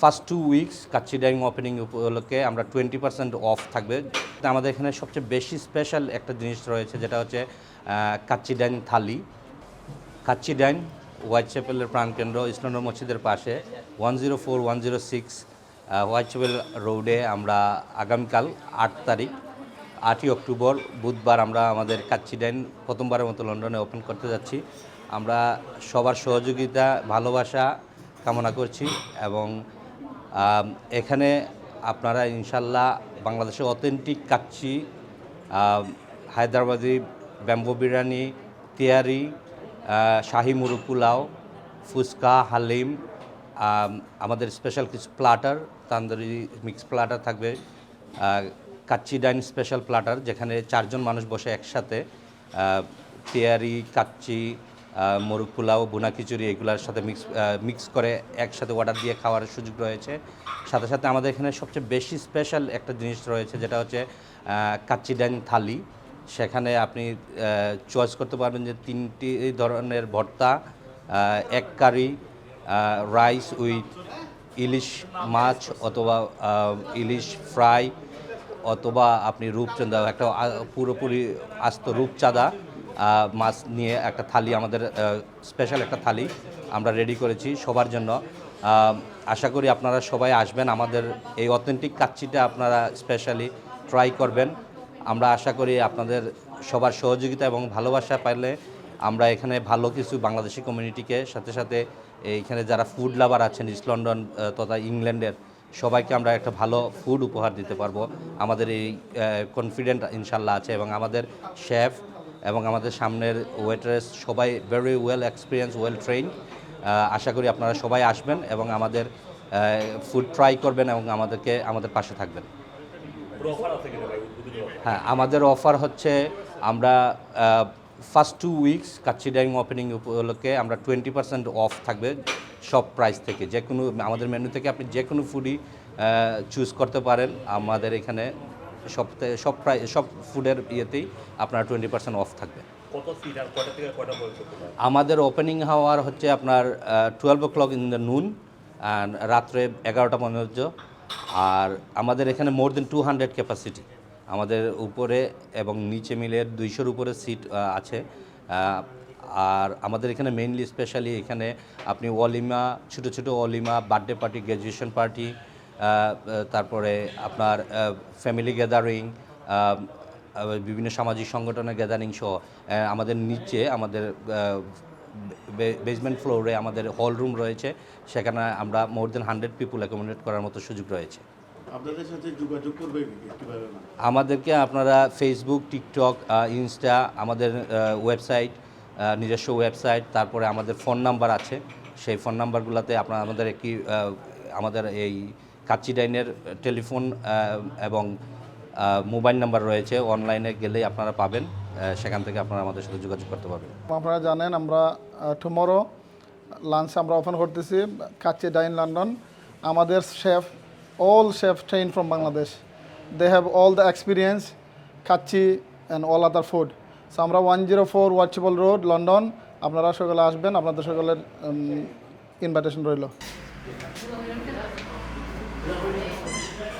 First two weeks Kacchi dine opening উপলক্ষে আমরা twenty percent of থাকবে আমাদের এখানে সবচেয়ে বেশি স্পেশাল একটা জিনিস রয়েছে, যেটা হচ্ছে Kacchi dine thali. Kacchi dine white চ্যাপেলের প্রাণকেন্দ্র ইসলাম মসজিদের পাশে one zero four one zero six Whitechapel রোডে আমরা আগামীকাল আট তারিখ, আটই অক্টোবর, বুধবার আমরা আমাদের কাচ্চি ডাইন প্রথমবারের মতো লন্ডনে ওপেন করতে যাচ্ছি। আমরা সবার সহযোগিতা, ভালোবাসা কামনা করছি এবং এখানে আপনারা ইনশাল্লাহ বাংলাদেশের অথেন্টিক কাচ্চি হায়দ্রাবাদি ব্যাম্বো বিরিয়ানি, তেয়ারি শাহি মুরু পোলাও, ফুচকা, হালিম আমাদের স্পেশাল কিছু প্লাটার তান্দুরি মিক্স প্লাটার থাকবে কাচ্চি ডাইন স্পেশাল প্লাটার যেখানে চারজন মানুষ বসে একসাথে তেয়ারি, কাচ্চি মোরগ পোলাও বুনা খিচুড়ি, এগুলোর সাথে মিক্স মিক্স করে একসাথে অর্ডার দিয়ে খাওয়ার সুযোগ রয়েছে। সাথে সাথে আমাদের এখানে সবচেয়ে বেশি স্পেশাল একটা জিনিস রয়েছে, যেটা হচ্ছে কাচ্চি ডাইন থালি। সেখানে আপনি চয়েস করতে পারবেন যে তিনটি ধরনের ভর্তা এক কারি রাইস উইথ ইলিশ মাছ অথবা ইলিশ ফ্রাই, অথবা আপনি রূপচাঁদা একটা পুরোপুরি আস্ত রূপচাঁদা। মাছ নিয়ে একটা থালি, আমাদের স্পেশাল একটা থালি আমরা রেডি করেছি সবার জন্য। আশা করি আপনারা সবাই আসবেন আমাদের এই অথেন্টিক কাচ্চিটা আপনারা স্পেশালি ট্রাই করবেন। আমরা আশা করি আপনাদের সবার সহযোগিতা এবং ভালোবাসা পাইলে আমরা এখানে ভালো কিছু বাংলাদেশি কমিউনিটিকে সাথে সাথে এইখানে যারা ফুড লাভার আছেন ইস্ট লন্ডন তথা ইংল্যান্ডের সবাইকে আমরা একটা ভালো ফুড উপহার দিতে পারব। আমাদের এই কনফিডেন্ট ইনশাল্লাহ আছে এবং আমাদের শেফ এবং আমাদের সামনের ওয়েটারেস সবাই very well experience well train আশা করি আপনারা সবাই আসবেন এবং আমাদের ফুড ট্রাই করবেন এবং আমাদেরকে আমাদের পাশে থাকবেন। হ্যাঁ আমাদের অফার হচ্ছে আমরা first two weeks Kacchi dine opening উপলক্ষে আমরা টোয়েন্টি পার্সেন্ট অফ থাকবে সব প্রাইস থেকে। যে কোনো আমাদের মেনু থেকে আপনি যে কোনো ফুডই চুজ করতে পারেন। আমাদের এখানে সব সব প্রায় সব ফুডের ইয়েতেই আপনার টোয়েন্টি পার্সেন্ট অফ থাকবে। আমাদের ওপেনিং হাওয়ার হচ্ছে আপনার twelve o'clock in the noon and রাত্রে এগারোটা পর্যন্ত আর আমাদের এখানে more than two hundred capacity আমাদের উপরে এবং নিচে মিলে দুইশোর উপরে সিট আছে। আর আমাদের এখানে মেইনলি স্পেশালি এখানে আপনি অলিমা ছোটো ছোটো অলিমা বার্থডে পার্টি গ্র্যাজুয়েশন পার্টি তারপরে আপনার ফ্যামিলি গ্যাদারিং বিভিন্ন সামাজিক সংগঠনের গ্যাদারিং সহ আমাদের নিচে আমাদের বেসমেন্ট ফ্লোরে আমাদের হল রুম রয়েছে। সেখানে আমরা মোর দেন হান্ড্রেড পিপুল অ্যাকোমোডেট করার মতো সুযোগ রয়েছে। আপনাদের সাথে যোগাযোগ করবে কীভাবে আমাদেরকে আপনারা ফেসবুক টিকটক ইনস্টা আমাদের ওয়েবসাইট নিজস্ব ওয়েবসাইট তারপরে আমাদের ফোন নাম্বার আছে। সেই ফোন নাম্বারগুলোতে আপনারা আমাদের একটি আমাদের এই কাচ্চি ডাইনের টেলিফোন এবং মোবাইল নাম্বার রয়েছে। অনলাইনে গেলেই আপনারা পাবেন। সেখান থেকে আপনারা আমাদের সাথে যোগাযোগ করতে পারবেন। আপনারা জানেন, আমরা টুমরো লাঞ্চ আমরা ওপেন করতেছি, কাচ্চি ডাইন লন্ডন। আমাদের chef all chef train from Bangladesh they have all the experience Kacchi and all other food so আমরা one zero four Whitechapel road London. আপনারা সকলে আসবেন, আপনাদের সকলের ইনভাইটেশন রইল। Thank you.